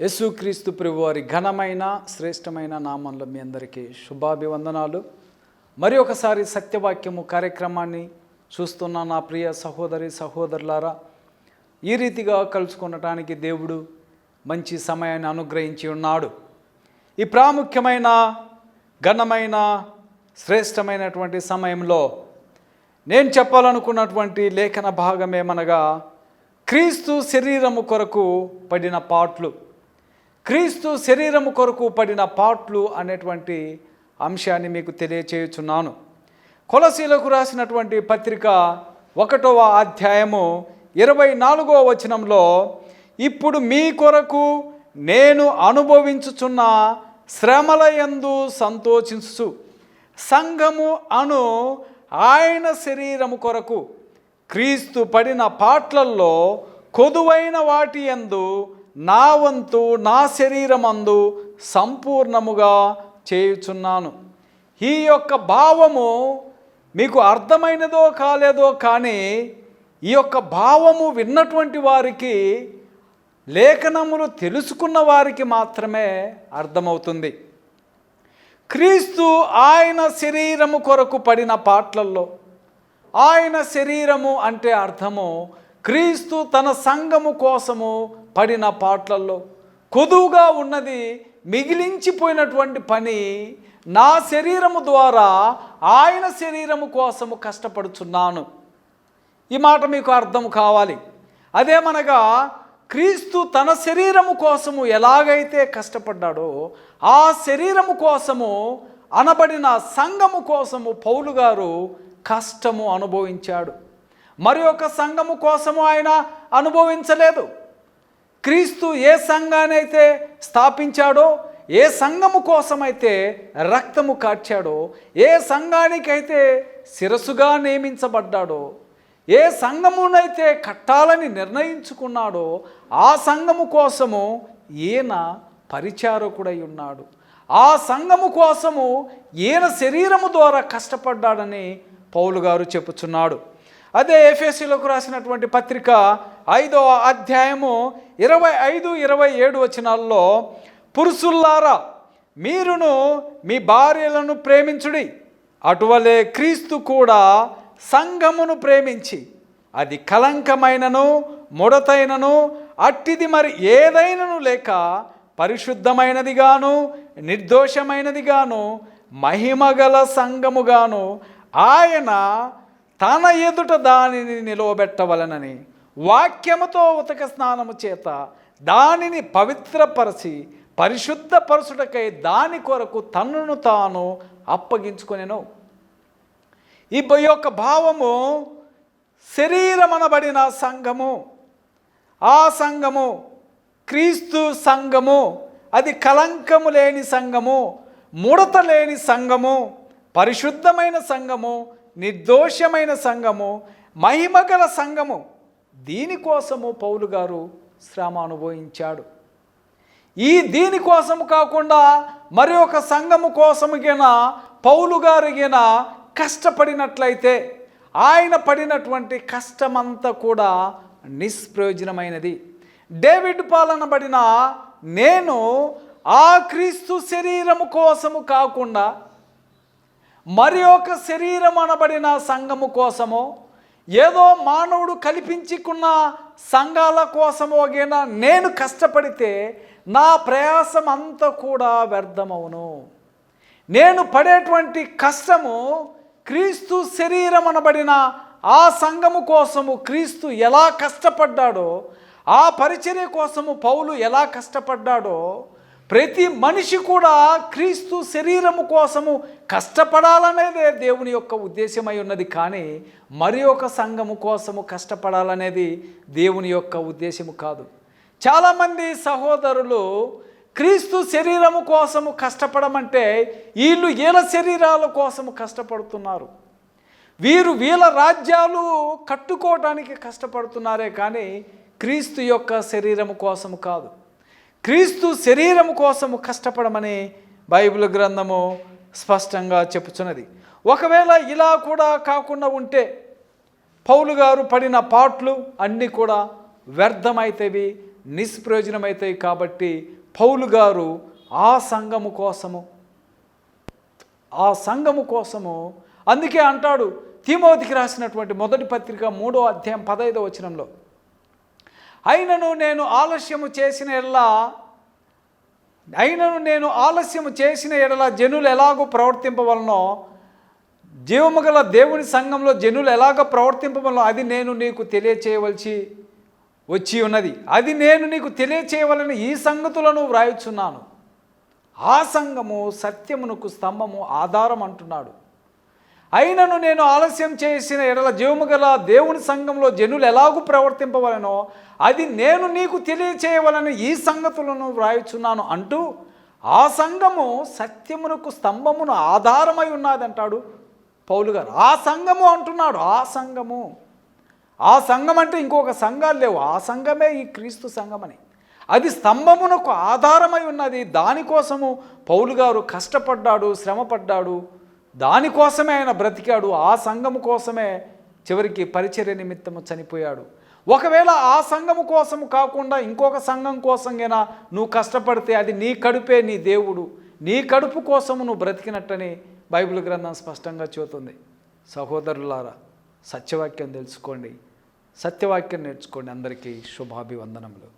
యేసుక్రీస్తు ప్రభువారి ఘనమైన శ్రేష్టమైన నామంలో మీ అందరికీ శుభాభివందనాలు. మరి ఒకసారి సత్యవాక్యము కార్యక్రమాన్ని చూస్తున్న నా ప్రియ సహోదరి సహోదరులారా ఈ రీతిగా కలుసుకొనటానికి దేవుడు మంచి సమయాన్ని అనుగ్రహించి ఉన్నాడు. ఈ ప్రాముఖ్యమైన ఘనమైన శ్రేష్టమైనటువంటి సమయంలో నేను చెప్పాలనుకున్నటువంటి లేఖన భాగం ఏమనగా క్రీస్తు శరీరము కొరకు పడిన పాట్లు. క్రీస్తు శరీరము కొరకు పడిన పాట్లు అనేటువంటి అంశాన్ని మీకు తెలియచేయుచున్నాను. కొలసీలకు రాసినటువంటి పత్రిక ఒకటవ అధ్యాయము ఇరవై నాలుగవ వచనంలో ఇప్పుడు మీ కొరకు నేను అనుభవించుచున్న శ్రమలయందు సంతోషించు సంఘము అను ఆయన శరీరము కొరకు క్రీస్తు పడిన పాట్లల్లో కొదువైన వాటి ఎందు నా వంతు నా శరీరమందు సంపూర్ణముగా చేయుచున్నాను. ఈ యొక్క భావము మీకు అర్థమైనదో కాలేదో కానీ ఈ యొక్క భావము విన్నటువంటి వారికి లేఖనములు తెలుసుకున్న వారికి మాత్రమే అర్థమవుతుంది. క్రీస్తు ఆయన శరీరము కొరకు పడిన పాటలలో ఆయన శరీరము అంటే అర్థము క్రీస్తు తన సంఘము కోసము పడిన పాటలలో కొదువుగా ఉన్నది మిగిలించిపోయినటువంటి పని నా శరీరము ద్వారా ఆయన శరీరము కోసము కష్టపడుచున్నాను. ఈ మాట మీకు అర్థం కావాలి. అదేమనగా క్రీస్తు తన శరీరము కోసము ఎలాగైతే కష్టపడ్డాడో ఆ శరీరము కోసము అనబడిన సంఘము కోసము పౌలు గారు కష్టము అనుభవించాడు. మరి ఒక సంఘము కోసము ఆయన అనుభవించలేదు. క్రీస్తు ఏ సంఘానైతే స్థాపించాడో ఏ సంఘము కోసమైతే రక్తము కార్చాడో ఏ సంఘానికైతే శిరసుగా నియమించబడ్డాడో ఏ సంఘమునైతే కట్టాలని నిర్ణయించుకున్నాడో ఆ సంఘము కోసము ఈయన పరిచారకుడై ఉన్నాడు. ఆ సంఘము కోసము ఈయన శరీరము ద్వారా కష్టపడ్డాడని పౌలు గారు చెప్పుచున్నాడు. అదే ఎఫ్ఎస్సీలకు రాసినటువంటి పత్రిక ఐదో అధ్యాయము ఇరవై ఐదు ఇరవై ఏడు వచనాల్లో పురుషుల్లారా మీరును మీ భార్యలను ప్రేమించుడి. అటువలే క్రీస్తు కూడా సంఘమును ప్రేమించి. అది కలంకమైనను ముడతైనను అట్టిది మరి ఏదైనను లేక పరిశుద్ధమైనదిగాను నిర్దోషమైనదిగాను మహిమగల సంఘముగాను ఆయన తన ఎదుట దానిని నిలవబెట్టవలనని వాక్యముతో ఉతక స్నానము చేత దానిని పవిత్రపరచి పరిశుద్ధపరచుటకై దాని కొరకు తనను తాను అప్పగించుకొనెను. ఈ యొక్క భావము శరీరమనబడిన సంఘము. ఆ సంఘము క్రీస్తు సంఘము. అది కలంకము లేని సంఘము ముడత లేని సంఘము పరిశుద్ధమైన సంఘము నిర్దోషమైన సంఘము మహిమగల సంఘము. దీనికోసము పౌలు గారు శ్రమ అనుభవించాడు. ఈ దీనికోసము కాకుండా మరి ఒక సంఘము కోసముగిన పౌలు గారిగిన కష్టపడినట్లయితే ఆయన పడినటువంటి కష్టమంతా కూడా నిష్ప్రయోజనమైనది. డేవిడ్ పాలనబడిన నేను ఆ క్రీస్తు శరీరము కోసము కాకుండా మరి ఒక శరీరం అనబడిన సంఘము కోసమో ఏదో మానవుడు కల్పించుకున్న సంఘాల కోసమో గిన నేను కష్టపడితే నా ప్రయాసం అంతా కూడా వ్యర్థమవును. నేను పడేటువంటి కష్టము క్రీస్తు శరీరం అనబడిన ఆ సంఘము కోసము క్రీస్తు ఎలా కష్టపడ్డాడో ఆ పరిచర్య కోసము పౌలు ఎలా కష్టపడ్డాడో ప్రతి మనిషి కూడా క్రీస్తు శరీరము కోసము కష్టపడాలనేదే దేవుని యొక్క ఉద్దేశమై ఉన్నది. కానీ మరి ఒక సంఘము కోసము కష్టపడాలనేది దేవుని యొక్క ఉద్దేశము కాదు. చాలామంది సహోదరులు క్రీస్తు శరీరము కోసము కష్టపడమంటే వీళ్ళు వీళ్ళ శరీరాల కోసము కష్టపడుతున్నారు. వీరు వీళ్ళ రాజ్యాలు కట్టుకోవటానికి కష్టపడుతున్నారే కానీ క్రీస్తు యొక్క శరీరము కోసము కాదు. క్రీస్తు శరీరము కోసము కష్టపడమని బైబిల్ గ్రంథము స్పష్టంగా చెప్పుచున్నది. ఒకవేళ ఇలా కూడా కాకుండా ఉంటే పౌలు గారు పడిన పాట్లు అన్నీ కూడా వ్యర్థమైతేవి నిష్ప్రయోజనమైతాయి కాబట్టి పౌలు గారు ఆ సంఘము కోసము ఆ సంఘము కోసము అందుకే అంటాడు తిమోతికి రాసినటువంటి మొదటి పత్రిక మూడో అధ్యాయం పదైదో వచనంలో అయినను నేను ఆలస్యము చేసిన ఎడలా అయినను నేను ఆలస్యము చేసిన ఎడల జనులు ఎలాగో ప్రవర్తింపవలనో జీవము గల దేవుని సంఘంలో జనులు ఎలాగ ప్రవర్తింపవలనో అది నేను నీకు తెలియచేయవలసి వచ్చి ఉన్నది. అది నేను నీకు తెలియచేయవలని ఈ సంగతులను వ్రాయుచున్నాను. ఆ సంఘము సత్యమునకు స్తంభము ఆధారం అంటున్నాడు. అయినను నేను ఆలస్యం చేసిన ఎడల జీవము గల దేవుని సంఘంలో జనులు ఎలాగూ ప్రవర్తింపవలనో అది నేను నీకు తెలియచేయవలని ఈ సంగతులను వ్రాయుచున్నాను అంటూ ఆ సంఘము సత్యమునకు స్తంభమును ఆధారమై ఉన్నదంటాడు పౌలు గారు. ఆ సంఘము అంటున్నాడు ఆ సంఘము. ఆ సంఘం అంటే ఇంకొక సంఘాలు లేవు. ఆ సంఘమే ఈ క్రీస్తు సంఘమని. అది స్తంభమునకు ఆధారమై ఉన్నది. దానికోసము పౌలు గారు కష్టపడ్డాడు శ్రమపడ్డాడు. దానికోసమే ఆయన బ్రతికాడు ఆ సంఘము కోసమే చివరికి పరిచర్య నిమిత్తము చనిపోయాడు. ఒకవేళ ఆ సంఘము కోసం కాకుండా ఇంకొక సంఘం కోసంగైనా నువ్వు కష్టపడితే అది నీ కడుపే నీ దేవుడు. నీ కడుపు కోసము నువ్వు బ్రతికినట్టని బైబిల్ గ్రంథం స్పష్టంగా చూతుంది సహోదరులారా సత్యవాక్యం తెలుసుకోండి. సత్యవాక్యం నేర్చుకోండి. అందరికీ శుభాభివందనములు.